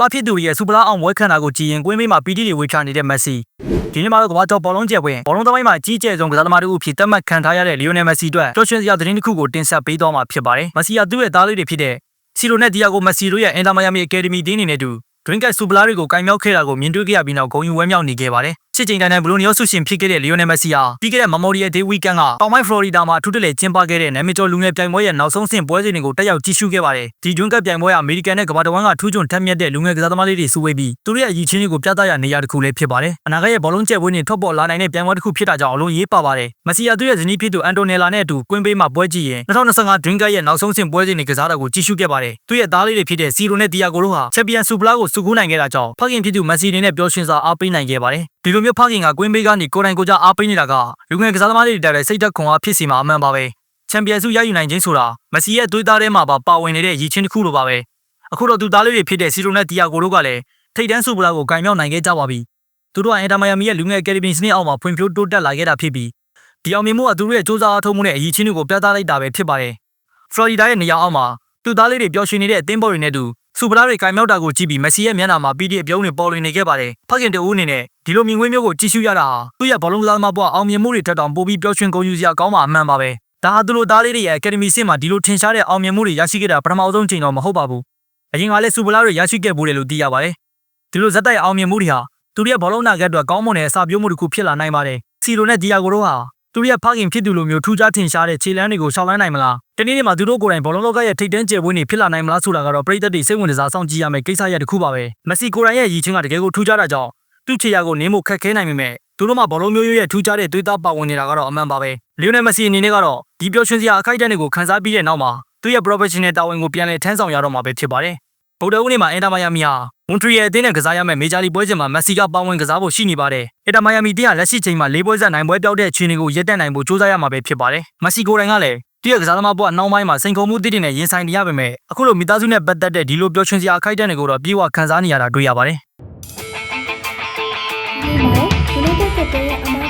ပါဖြစ်သူရဲ့စူပလာအောင်ဝဲခန့်တာကိုကြည်ရင်ကွင်းမေးမှာပီတီတွေဝေချနေတဲ့မက်ဆီဒီနေ့မှာတော့ကမ္ဘာကျော်ဘောလုံးကျယ်ပွဲဘောလုံးသမိုင်းမှာကြီးကျယ်ဆုံးကစားသမားတို့အဖြစ်သတ်မှတ်ခံထားရတဲ့လီယိုနယ်မက်ဆီအတွက်ပျော်ရွှင်စရာသတင်းတစ်ခုကိုတင်ဆက်ပေးသွားမှာဖြစ်ပါတယ်မက်ဆီကသူ့ရဲ့သားလေးတွေဖြစ်တဲ့စီရိုနဲ့ဒီယာဂိုမက်ဆီတို့ရဲ့အင်တာမိုင်ယာမီအကယ်ဒမီတင်းနေနဲ့တူ Green Cat စူပလာတွေကိုကင်မြောက်ခဲ့တာကိုမြင်တွေ့ခဲ့ရပြီးနောက်ဂုဏ်ယူဝဲမြောက်နေခဲ့ပါတယ် စစ်ချိန်တိုင်းတိုင်းဘလိုနီယောဆုရှင်ဖြစ်ခဲ့တဲ့လီယိုနယ်မက်ဆီဟာပြီးခဲ့တဲ့ Memorial Day Weekend ကတောင်ပိုင်းဖလော်ရီဒါမှာအထူးတလဲကျင်းပခဲ့တဲ့နာမည်ကျော်လူငယ်ပြိုင်ပွဲရဲ့နောက်ဆုံးဆင့်ပွဲစဉ်တွေကိုတက်ရောက်ကြည့်ရှုခဲ့ပါတယ်ဒီ Green Cat ပြိုင်ပွဲဟာအမေရိကန်နဲ့ကမ္ဘာတစ်ဝန်းကထူးချွန်ထက်မြက်တဲ့လူငယ်ကစားသမားလေးတွေစုဝေးပြီးသူတို့ရဲ့အရည်ချင်းတွေကိုပြသရနေရာတစ်ခုလည်းဖြစ်ပါတယ်အနာဂတ်ရဲ့ဘောလုံးကျက်ပွဲတွေထွက်ပေါ်လာနိုင်တဲ့ပြိုင်ပွဲတစ်ခုဖြစ်တာကြောင့်အလုံးရေးပါပါတယ်မက်ဆီယာသူ့ရဲ့ဇနီးဖြစ်သူအန်တိုနယ်လာနဲ့အတူကွင်းပေးမှာပွဲကြည့်ရင်2025 Dream Cat ရဲ့နောက်ဆုံးဆင့်ပွဲစဉ်တွေကစားတာကိုကြည့်ရှုခဲ့ပါတယ်သူ့ရဲ့သားလေးတွေဖြစ်တဲ့စီရိုနဲ့ဒီယာဂိုတို့ဟာချန်ပီယံစူပလာကိုစုကူးနိုင်ခဲ့တာကြောင့်ဖခင်ဖြစ်သူမက်ဆီနေနဲ့ပျော်ရွှင်စွာအားပေးနိုင်ခဲ့ပါတယ်ဒီလိုမျိုးဖခင်ကကွင်းပေးကနေကိုယ်တိုင်ကိုယ်ကြအားပေးနေတာကလူငယ်ကစားသမားတွေတက်တဲ့စိတ်သက်ခွန်အားဖြစ်စီမှာအမှန်ပါပဲချန်ပီယံဆုရယူနိုင်ခြင်းဆိုတာမက်ဆီရဲ့သွေးသားထဲမှာပါပါဝင်နေတဲ့ရည်ချင်းတစ်ခုလိုပါပဲအခုတော့သူသားလေးတွေဖြစ်တဲ့စီရိုနဲ့ဒီယာဂိုတို့ကလည်းထိတ်တန်းစူပလာကိုဂိုင်မြောက်နိုင်ခဲ့ကြပါပြီသူတို့ကအင်တာမိုင်ယာမီရဲ့လူငယ်အကယ်ဒမီစနစ်အောက်မှာဖွံ့ဖြိုးတိုးတက်လာခဲ့တာဖြစ်ပြီးဒီအောင်မြင်မှုကသူတို့ရဲ့စူးစမ်းအားထုတ်မှုနဲ့အရည်ချင်းတွေကိုပြသလိုက်တာပဲဖြစ်ပါတယ်ဖလော်ရီဒါရဲ့နေရာအောက်မှာသူသားလေးတွေပျော်ရွှင်နေတဲ့အသင်းပေါ်တွေနဲ့တူစူပလာတွေကင်မြောက်တာကိုကြည့်ပြီးမက်ဆီရဲ့မျက်နှာမှာပီတီအပြုံးတွေပေါ်လွင်နေခဲ့ပါတယ်ဖခင်တူဦးအနေနဲ့ ဒီလိုမြင်ကွင်းမျိုးကိုကြည့်ရှုရတာဟာသူ့ရဲ့ဘောလုံးကစားသမားဘဝအောင်မြင်မှုတွေထက်တောင်ပိုပြီးပျော်ရွှင်ဂုဏ်ယူစရာကောင်းမှာအမှန်ပါပဲဒါဟာသူတို့သားလေးတွေရဲ့အကယ်ဒမီစစ်မှာဒီလိုထင်ရှားတဲ့အောင်မြင်မှုတွေရရှိခဲ့တာပထမဆုံးချိန်တော့မဟုတ်ပါဘူးအရင်ကလည်းစူပလာတွေရရှိခဲ့ဘူးတယ်လို့သိရပါတယ်ဒီလိုဇက်တိုက်အောင်မြင်မှုတွေဟာသူတို့ရဲ့ဘောလုံးနာဂတ်အတွက်ကောင်းမွန်တဲ့အစာပြိုးမှုတစ်ခုဖြစ်လာနိုင်ပါတယ်စီလိုနဲ့ဒီယာဂိုတို့ဟာသူတို့ရဲ့ဖခင်ဖြစ်သူလိုမျိုးထူးခြားထင်ရှားတဲ့ခြေလမ်းတွေကိုရှောက်လန်းနိုင်မလားတနေ့နေ့မှာသူတို့ကိုယ်တိုင်ဘောလုံးလောကရဲ့ထိပ်တန်းကျယ်ပွင့်တွေဖြစ်လာနိုင်မလားဆိုတာကတော့ပရိသတ်တွေစိတ်ဝင်စားစောင့်ကြည့်ရမယ့်ကိစ္စရပ်တစ်ခုပါပဲမက်ဆီကိုယ်တိုင်ရဲ့ရည်ချင်းကတကယ်ကိုထူးခြားတာကြောင့် သူ့ခြေရာကိုနင်းဖို့ခက်ခဲနိုင်ပေမဲ့သူတို့မှဘောလုံးမျိုးရိုးရဲ့ထူးခြားတဲ့သွေးသားပါဝင်နေတာကတော့အမှန်ပါပဲလီယိုနယ်မက်ဆီအနေနဲ့ကတော့ဒီပျော်ရွှင်စရာအခိုက်အတန့်တွေကိုခန်းစားပြီးတဲ့နောက်မှာသူ့ရဲ့ professional တာဝန်ကိုပြန်လည်ထမ်းဆောင်ရတော့မှာပဲဖြစ်ပါတယ်ဗုဒ္ဓဦးနေ့မှာအင်တာမိုင်ယာမီဟာမွန်ထရီယယ်အသင်းနဲ့ကစားရမယ့်မေဂျာလီပွဲစဉ်မှာမက်ဆီကပါဝင်ကစားဖို့ရှိနေပါတယ်။အင်တာမိုင်ယာမီတင်းဟာလက်ရှိချိန်မှာ၄ပွဲဆက်နိုင်ပွဲပြောက်တဲ့အခြေအနေကိုရပ်တန့်နိုင်ဖို့ကြိုးစားရမှာပဲဖြစ်ပါတယ်။မက်ဆီကိုယ်တိုင်ကလည်းတည့်ရကစားသမားဘဝနှောင်းပိုင်းမှာစိန်ခေါ်မှုတစ်တွေနဲ့ရင်ဆိုင်နေရပေမဲ့အခုလိုမိသားစုနဲ့ပတ်သက်တဲ့ဒီလိုပျော်ရွှင်စရာအခိုက်အတန့်တွေကိုတော့ပြေဝခံစားနေရတာတွေ့ရပါတယ်။ ဒီမှာ United ကတဲ့ရဲ့အမား